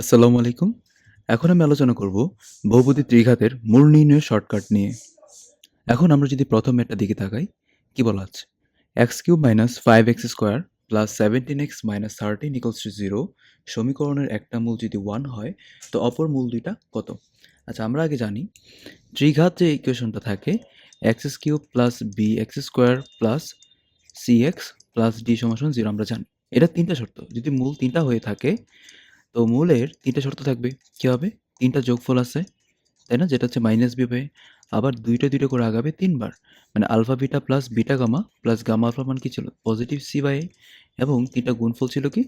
আসসালামু আলাইকুম। এখন আমি আলোচনা করব বহুপদী ত্রিঘাতের মূল নির্ণয় শর্টকাট নিয়ে। এখন আমরা যদি প্রথম ম্যাটটা দিকে তাকাই, কি বলা আছে? X cube minus five x square plus seventeen x minus thirteen equals to zero সমীকরণের একটা মূল যদি ওয়ান হয়, তো অপর মূল দুইটা কত? আচ্ছা আমরা আগে জানি, ত্রিঘাত যে ইকুয়েশনটা থাকে x cube plus b x square plus c x plus d সমাসন zero আমরা জানি। এটা তিনটা শর্ত। যদি মূল তিনটা হয়ে থাকে তো মূলের তিনটা শর্ত থাকবে। কি হবে? তিনটা যোগফল আছে, তাই না? যেটা হচ্ছে মাইনাস বি বাই আবার দুইটা দুইটা করে আগাবে তিনবার। মানে alpha beta plus beta gamma plus gamma alpha মান কি ছিল? পজিটিভ সি বাই এবং তিনটা গুণফল ছিল কি?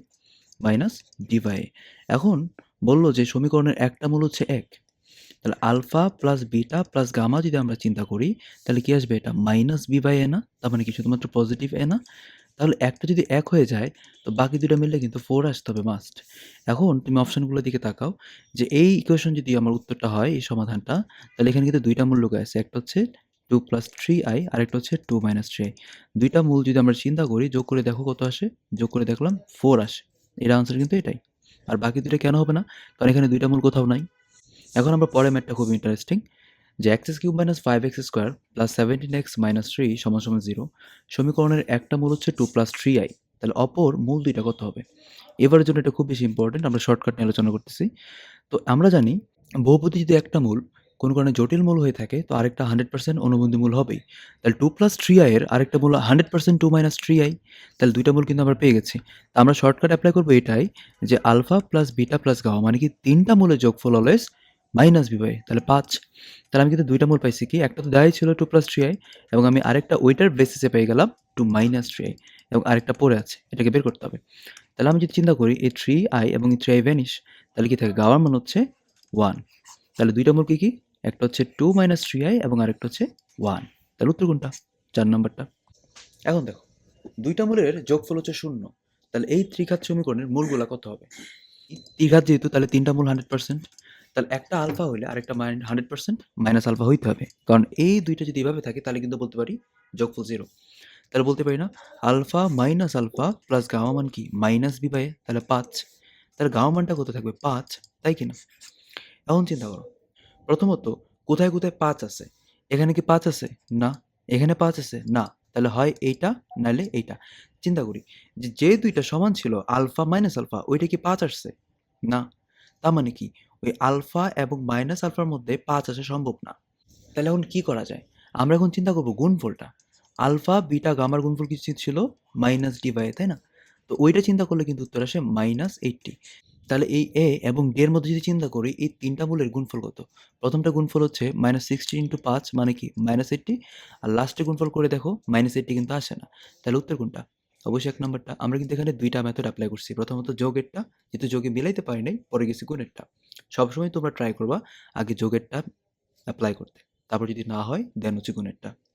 মাইনাস ডি বাই এখন বলল যে সমীকরণের একটা মূল হচ্ছে এক। তাহলে alpha plus beta plus gamma যদি আমরা চিন্তা করি, তাহলে কি আসবে এটা? মাইনাস বি বাই এ না? তার মানে কি? শুধুমাত্র পজিটিভ এ না? তাহলে একটা যদি এক হয়ে যায়, তো বাকি দুটো মিললে কিন্তু ফোর আসতে হবে মাস্ট এখন তুমি অপশনগুলোর দিকে তাকাও, যে এই ইকুয়েশন যদি আমার উত্তরটা হয়, এই সমাধানটা, তাহলে এখানে কিন্তু দুইটা মূল লোক আছে, একটা হচ্ছে টু প্লাস থ্রি আই আর একটা হচ্ছে টু মাইনাস থ্রি আই দুইটা মূল যদি আমরা চিন্তা করি, যোগ করে দেখো কত আসে, যোগ করে দেখলাম ফোর আসে। এর আনসার কিন্তু এটাই। আর বাকি দুটো কেন হবে না? কারণ এখানে দুইটা মূল কোথাও নাই। এখন আমরা পরের ম্যাটটা খুব ইন্টারেস্টিং যে x cube minus five x square plus seventeen x minus three সমান সমান জিরো সমীকরণের একটা মূল হচ্ছে টু প্লাস থ্রি আই তাহলে অপর মূল দুইটা কত হবে? এবারের জন্য এটা খুব বেশি ইম্পর্টেন্ট আমরা শর্টকাট নিয়ে আলোচনা করতেছি। তো আমরা জানি বহুপতি যদি একটা মূল কোনো কারণে জটিল মূল হয়ে থাকে, তো আরেকটা হান্ড্রেড পার্সেন্ট অনুবন্ধী মূল হবেই। তাহলে টু প্লাস থ্রি আইয়ের আরেকটা মূল hundred percent two minus three i তাহলে দুইটা মূল কিন্তু আমরা পেয়ে গেছি। তা আমরা শর্টকাট অ্যাপ্লাই করব এটাই যে আলফা প্লাস বিটা প্লাস গাওয়া মানে কি তিনটা মূলের যোগফল অলওয়েজ মাইনাস বি বাই, তাহলে পাঁচ। তাহলে আমি কিন্তু দুইটা মূল পাইছি কি? একটা তো দেওয়াই ছিল টু প্লাস থ্রি আই এবং আমি আরেকটা ওইটার বেসিসে পেয়ে গেলাম টু মাইনাস থ্রি আই এবং আরেকটা পড়ে আছে, এটাকে বের করতে হবে। তাহলে আমি যদি চিন্তা করি, এই থ্রি আই এবং এই থ্রি আই ভ্যানিশ তাহলে কি থাকে? গাওয়ার মান হচ্ছে ওয়ান তাহলে দুইটা মূল কি কি? একটা হচ্ছে টু মাইনাস থ্রি আই এবং আরেকটা হচ্ছে ওয়ান তাহলে উত্তর কোনটা? চার নম্বরটা। এখন দেখো, দুইটা মূলের যোগফল হচ্ছে শূন্য। তাহলে এই ত্রিঘাত সমীকরণের মূলগুলা কত হবে? ত্রিঘাত যেহেতু, তাহলে তিনটা মূল হান্ড্রেড পার্সেন্ট তাহলে একটা আলফা হইলে আরেকটা হান্ড্রেড পার্সেন্ট মাইনাস আলফা হইতে হবে। কারণ এই দুইটা যদি এভাবে থাকে, তাহলে কিন্তু বলতে পারি যোগফল জিরো। তাহলে বলতে পারি না, alpha minus alpha plus gamma মান কি? মাইনাস বি বাই তাহলে পাঁচ। তাহলে গামা মানটা কত থাকবে? পাঁচ। তাই কি না? এখন চিন্তা করো, প্রথমত কোথায় কোথায় পাঁচ আছে? এখানে কি পাঁচ আছে? না। এখানে পাঁচ আছে? না। তাহলে হয় এইটা, নাহলে এইটা। চিন্তা করি, যে যে দুইটা সমান ছিল, আলফা মাইনাস আলফা, ওইটা কি পাঁচ আসছে? না। তার মানে কি? ওই আলফা এবং মাইনাস আলফার মধ্যে পাঁচ আসা সম্ভব না। তাহলে এখন কি করা যায়? আমরা এখন চিন্তা করব গুণফলটা। আলফা, বিটা, গামার গুণফল কি ছিল? মাইনাস ডি বাই তাই না? তো ওইটা চিন্তা করলে কিন্তু উত্তর আসে মাইনাস এইটটি। তাহলে এই এ এবং ডি এর মধ্যে যদি চিন্তা করি, এই তিনটা মূলের গুণফল কত? প্রথমটা গুণফল হচ্ছে মাইনাস সিক্সটি ইন্টু পাঁচ মানে কি? Minus eighty. আর লাস্টে গুণফল করে দেখো, মাইনাস এইটটি কিন্তু আসে না। তাহলে উত্তর কোনটা? অবশ্যই এক নম্বরটা। আমরা কিন্তু এখানে দুইটা মেথড অ্যাপ্লাই করছি। প্রথমত যোগেরটা, যেহেতু যোগে মিলাইতে পারি নাই, পরে গেছি গুণেরটা। সবসময় তোমরা ট্রাই করবা আগে যোগেরটা অ্যাপ্লাই করতে। তারপর যদি না হয় দেন হচ্ছে গুণেরটা।